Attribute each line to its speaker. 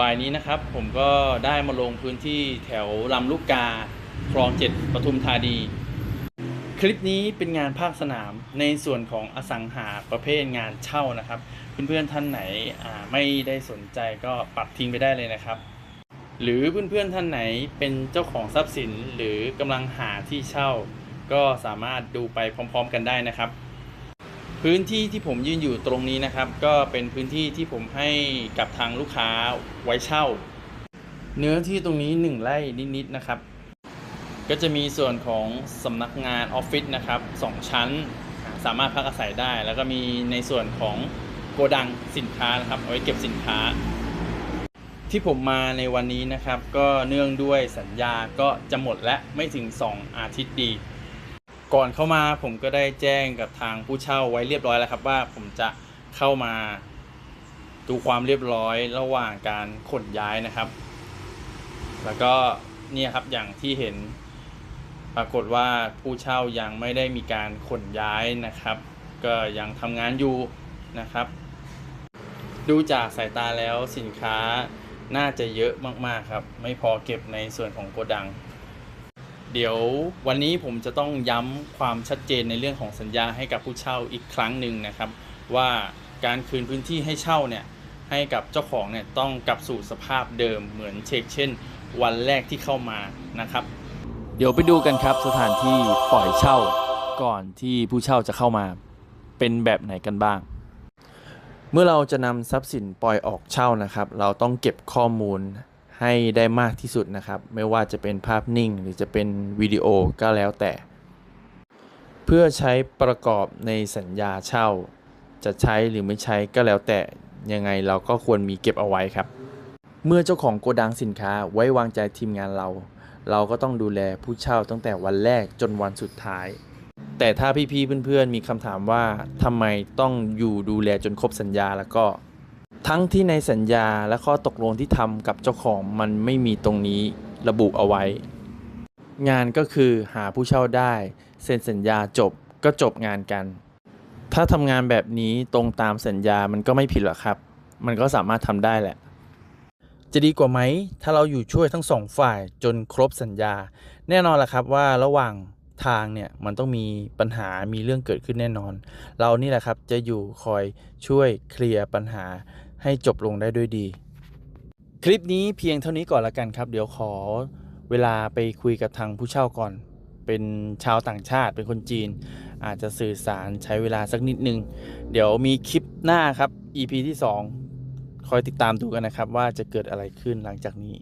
Speaker 1: บ่ายนี้นะครับผมก็ได้มาลงพื้นที่แถวลำลูกกาคลองเจ็ดปทุมธานี คลิปนี้เป็นงานภาคสนามในส่วนของอสังหาประเภทงานเช่านะครับ เพื่อนๆท่านไหนไม่ได้สนใจก็ปัดทิ้งไปได้เลยนะครับ หรือเพื่อนๆท่านไหนเป็นเจ้าของทรัพย์สินหรือกำลังหาที่เช่า ก็สามารถดูไปพร้อม ๆ กันได้นะครับ พื้นที่ที่ผมยืนอยู่ตรงนี้นะครับ ก็เป็นพื้นที่ที่ผมให้กับทางลูกค้าไว้เช่า เนื้อที่ตรงนี้ 1ไร่นิดๆนะครับ ก็จะมีส่วนของสำนักงานออฟฟิศนะครับสองชั้นสามารถพักอาศัยได้ แล้วก็มีในส่วนของโกดังสินค้านะครับเอาไว้เก็บสินค้า ที่ผมมาในวันนี้นะครับ ก็เนื่องด้วยสัญญาก็จะหมดและไม่ถึง 2 อาทิตย์ดี ก่อนเข้ามาผมก็ได้แจ้งกับทางผู้เช่าไว้เรียบร้อยแล้วครับ ว่าผมจะเข้ามาดูความเรียบร้อยระหว่างการขนย้ายนะครับ แล้วก็เนี่ยครับอย่างที่เห็นปรากฏว่าผู้เช่ายังไม่ได้มีการขนย้ายนะครับ ก็ยังทำงานอยู่นะครับ ดูจากสายตาแล้วสินค้าน่าจะเยอะมากๆครับ ไม่พอเก็บในส่วนของโกดัง เดี๋ยววันนี้ผมจะต้องย้ำความชัดเจนในเรื่องของสัญญาให้กับผู้เช่าอีกครั้งหนึ่งนะครับ ว่าการคืนพื้นที่ให้เช่าเนี่ยให้กับเจ้าของเนี่ยต้องกลับสู่สภาพเดิมเหมือนเช็คเช่น วันแรกที่เข้ามานะครับ เดี๋ยวไปดูกันครับสถานที่ปล่อยเช่าก่อนที่ผู้เช่าจะเข้ามาเป็นแบบไหนกันบ้าง เมื่อเราจะนำทรัพย์สินปล่อยออกเช่านะครับ เราต้องเก็บข้อมูล ให้ได้มากที่สุดนะครับ ไม่ว่าจะเป็นภาพนิ่ง หรือจะเป็นวิดีโอก็แล้วแต่ เพื่อใช้ประกอบในสัญญาเช่า จะใช้หรือไม่ใช้ก็แล้วแต่ยังไงเราก็ควรมีเก็บเอาไว้ครับ เมื่อเจ้าของโกดังสินค้าไว้วางใจทีมงานเรา เราก็ต้องดูแลผู้เช่าตั้งแต่วันแรกจนวันสุดท้าย แต่ถ้าพี่ๆเพื่อนๆมีคำถามว่าทำไมต้องอยู่ดูแลจนครบสัญญาแล้วก็ ทั้งที่ในสัญญาและข้อตกลงที่ทำกับเจ้าของมันไม่มีตรงนี้ระบุเอาไว้ งานก็คือหาผู้เช่าได้เซ็นสัญญาจบก็จบงานกัน ถ้าทำงานแบบนี้ตรงตามสัญญามันก็ไม่ผิดหรอกครับ มันก็สามารถทำได้แหละ จะดีกว่าไหม ถ้าเราอยู่ช่วยทั้งสองฝ่ายจนครบสัญญา แน่นอนละครับว่าระหว่างทางเนี่ยมันต้องมีปัญหามีเรื่องเกิดขึ้นแน่นอน เรานี่แหละครับจะอยู่คอยช่วยเคลียร์ปัญหา ให้จบลงได้ด้วยดี คลิปนี้เพียงเท่านี้ก่อนละกันครับ เดี๋ยวขอเวลาไปคุยกับทางผู้เช่าก่อน เป็นชาวต่างชาติเป็นคนจีน อาจจะสื่อสารใช้เวลาสักนิดนึง เดี๋ยวมีคลิปหน้าครับ EP ที่ 2 คอยติดตามดูกันนะครับ ว่าจะเกิดอะไรขึ้นหลังจากนี้